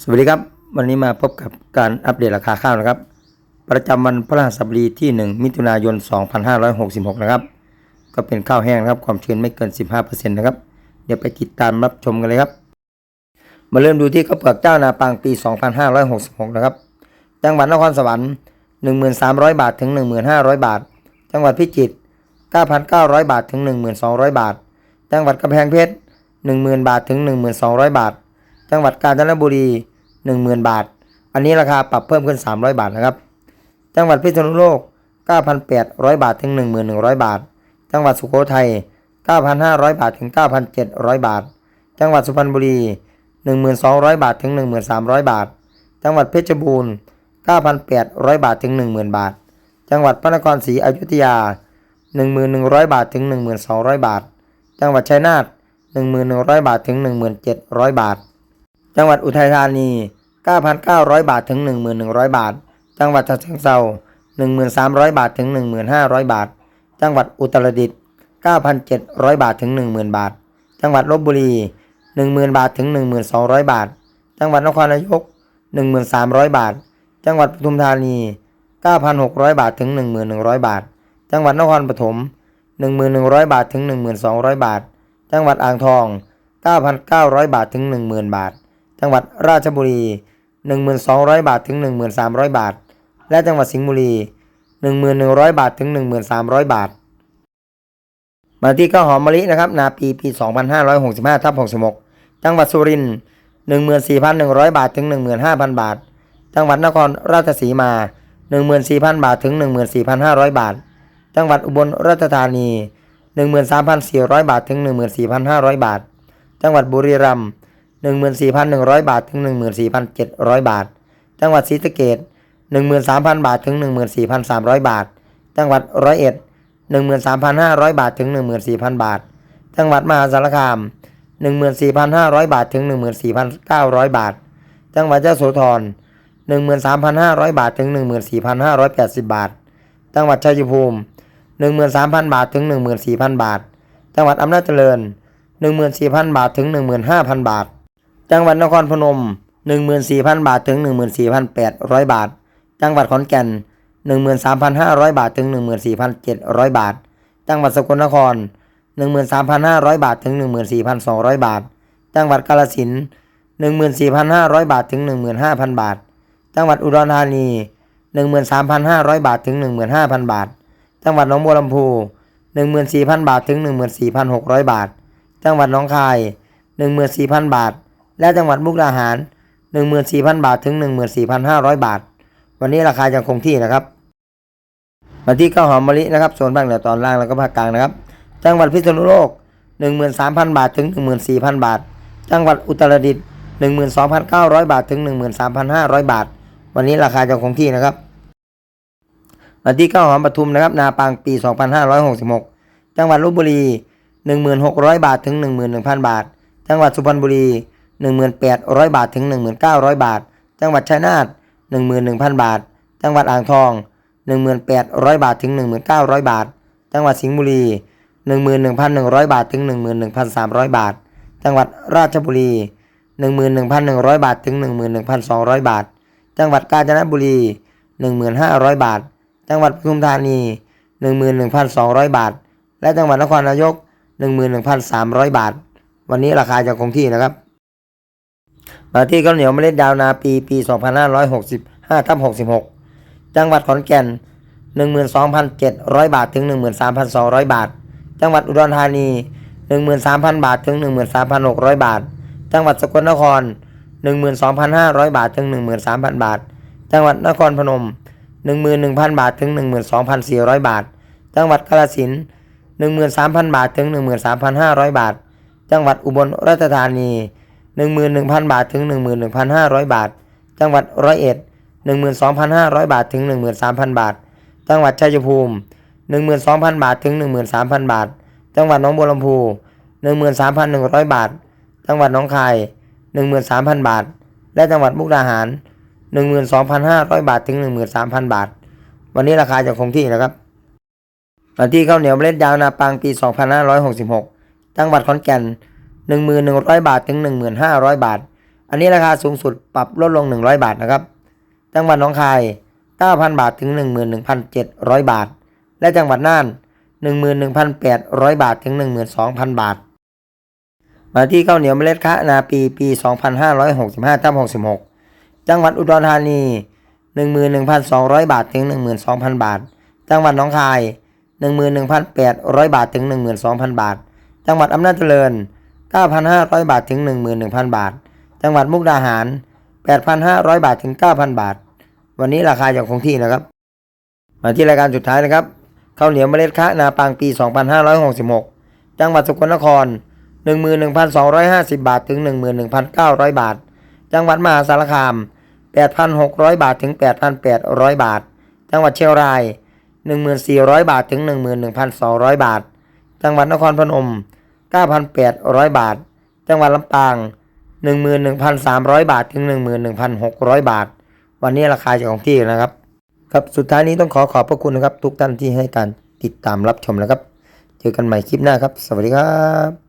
สวัสดีครับ วันนี้มาพบกับการอัปเดตราคาข้าวนะครับ ประจำวันพฤหัสบดีที่ 1 มิถุนายน 2566 นะครับ ก็เป็นข้าวแห้งนะครับ ความชื้นไม่เกิน 15%นะครับ เดี๋ยวไปติดตามรับชมกันเลยครับ มาเริ่มดูที่ข้าวเปลือกเจ้านาปังปี 2566 นะครับ จังหวัดนครสวรรค์ 1,300 บาทถึง 1,500 บาท จังหวัดพิจิตร 9,900 บาทถึง 1,200 บาท จังหวัดกำแพงเพชร 10,000 บาทถึง 1,200 บาท จังหวัดกาญจนบุรี 10,000 บาท อันนี้ราคาปรับเพิ่มขึ้น 300 บาทนะครับ จังหวัดพิษณุโลก 9,800 บาทถึง 1,100 บาท จังหวัดสุโขทัย 9,500 บาทถึง 9,700 บาท จังหวัดสุพรรณบุรี 1,200 บาทถึง 1,300 บาท จังหวัดเพชรบูรณ์ 9,800 บาทถึง 10,000 บาท จังหวัดพระนครศรีอยุธยา 1,100 บาทถึง 1,200 บาท จังหวัดชัยนาท 1,100 บาทถึง 1,700 บาท จังหวัดอุทัยธานี 9,900 บาทถึง 1,100 บาท จังหวัดฉะเชิงเทรา1,300 บาทถึง 1,500 บาท จังหวัดอุตรดิตถ์9,700 บาทถึง 10,000 บาท จังหวัดลบบุรี 10,000 บาทถึง 1,200 บาท จังหวัดนครนายก 1,300 บาท จังหวัดปทุมธานี 9,600 บาทถึง 1,100 บาท จังหวัดนครปฐม1,100 บาทถึง 1,200 บาท จังหวัดอ่างทอง 9,900 บาทถึง 10,000 บาท จังหวัดราชบุรี 1,200 บาทถึง 1,300 บาท และจังหวัดสิงห์บุรี 1,100 บาทถึง 1,300 บาท มาที่ข้าวหอมมะลินะครับ นาปีปี 2565ทับ66 จังหวัดสุรินทร์14,100 บาทถึง 15,000 บาท จังหวัดนครราชสีมา 14,000 บาทถึง 14,500 บาท จังหวัดอุบลราชธานี 13,400 บาทถึง 14,500 บาท จังหวัดบุรีรัมย์ 14,100 บาทถึง 14,700 บาท จังหวัดศรีสะเกษ13,000 บาทถึง 14,300 บาท จังหวัดร้อยเอ็ด13,500 บาทถึง 14,000 บาท จังหวัดมหาสารคาม 14,500 บาทถึง 14,900 บาท จังหวัดยะโสธร13,500 บาทถึง 14,580 บาท จังหวัดชัยภูมิ 13,000 บาทถึง 14,000 บาท จังหวัดอำนาจเจริญ 14,000 บาทถึง 15,000 บาท จังหวัดนครพนม 14,000 บาทถึง 14,800 บาท จังหวัดขอนแก่น 13,500 บาทถึง 14,700 บาท จังหวัดสกลนคร 13,500 บาทถึง 14,200 บาท จังหวัดกาฬสินธุ์14,500 บาทถึง 15,000 บาท จังหวัดอุดรธานี 13,500 บาทถึง 15,000 บาท จังหวัดหนองบัวลำพู 14,000 บาทถึง 14,600 บาท จังหวัดหนองคาย 14,000 บาท และจังหวัดมุกดาหาร 14,000 บาทถึง 14,500 บาท วันนี้ราคายังคงที่นะครับ มาที่ข้าวหอมมะลินะครับโซนภาคเหนือตอนล่างแล้วก็ภาคกลางนะครับ จังหวัดพิษณุโลก 13,000 บาทถึง 14,000 บาท จังหวัดอุตรดิตถ์12,900 บาทถึง 13,500 บาท วันนี้ราคายังคงที่นะครับมาที่ข้าวหอมปทุมนะครับ นาปางปี 2566 จังหวัดลบบุรี 1600 บาทถึง 11,000 บาท จังหวัดสุพรรณบุรี 1800 บาทถึง 1900 บาท จังหวัดชัยนาท11,000 บาท จังหวัดอ่างทอง 1800 บาทถึง 1900 บาท จังหวัดสิงห์บุรี 11,100 บาทถึง 11,300 บาท จังหวัดราชบุรี 11,100 บาทถึง 11,200 บาท จังหวัดกาญจนบุรี 1,500 บาท จังหวัดปทุมธานี 11,200 บาท และจังหวัดนครนายก 11,300 บาท วันนี้ราคาจะคงที่นะครับ มาที่ข้าวเหนียวเมล็ดดาวนาปีปี 2565ทับ66 จังหวัดขอนแก่น 12,700 บาทถึง 13,200 บาท จังหวัดอุดรธานี 13,000 บาทถึง 13,600 บาท จังหวัดสกลนคร 12,500 บาทถึง 13,000 บาท จังหวัดนครพนม 11,000 บาทถึง 12,400 บาท จังหวัดกาฬสินธุ์13,000 บาทถึง 13,500 บาท จังหวัดอุบลราชธานี 11,000 บาทถึง 11,500 บาท จังหวัดร้อยเอ็ด12,500 บาทถึง 13,000 บาท จังหวัดชัยภูมิ 12,000 บาทถึง 13,000 บาท จังหวัดหนองบัวลำพู 13,100 บาท จังหวัดหนองคาย 13,000 บาท และจังหวัดมุกดาหาร 12,500 บาทถึง 13,000 บาท วันนี้ราคาจะคงที่นะครับมาที่ข้าวเหนียวเมล็ดยาวนาปังปี 2566 จังหวัดขอนแก่น 1,100 บาทถึง 1,500 บาท อันนี้ราคาสูงสุดปรับลดลง 100 บาทนะครับ จังหวัดหนองคาย 9,000 บาทถึง 11,700 บาท และจังหวัดน่าน 11,800 บาทถึง 12,000 บาท มาที่ข้าวเหนียวเมล็ดคะนาปีปี 2565ทับ66 จังหวัดอุดรธานี 11,200 บาทถึง 12,000 บาท จังหวัดหนองคาย 11,800 บาทถึง 12,000 บาท จังหวัดอำนาจเจริญ 9,500 บาทถึง 11,000 บาท จังหวัดมุกดาหาร 8,500 บาทถึง 9,000 บาท วันนี้ราคาอยังคงที่นะครับ มาที่รายการสุดท้ายนะครับข้าวเหนียวเมล็ดคะนาปังปี 2566 จังหวัดสกลนคร 11,250 บาทถึง 11,900 บาท จังหวัดมหาสารคาม 8,600 บาทถึง 8,800 บาท จังหวัดเชียงราย 1,400 บาทถึง 11,200 บาท จังหวัดนครพนม 9,800 บาท จังหวัดลำปาง 11,300 บาท ถึง 11,600 บาท วันนี้ราคาจากของที่นะครับ ครับสุดท้ายนี้ต้องขอขอบพระคุณนะครับ ทุกท่านที่ให้การติดตามรับชมนะครับ เจอกันใหม่คลิปหน้าครับ สวัสดีครับ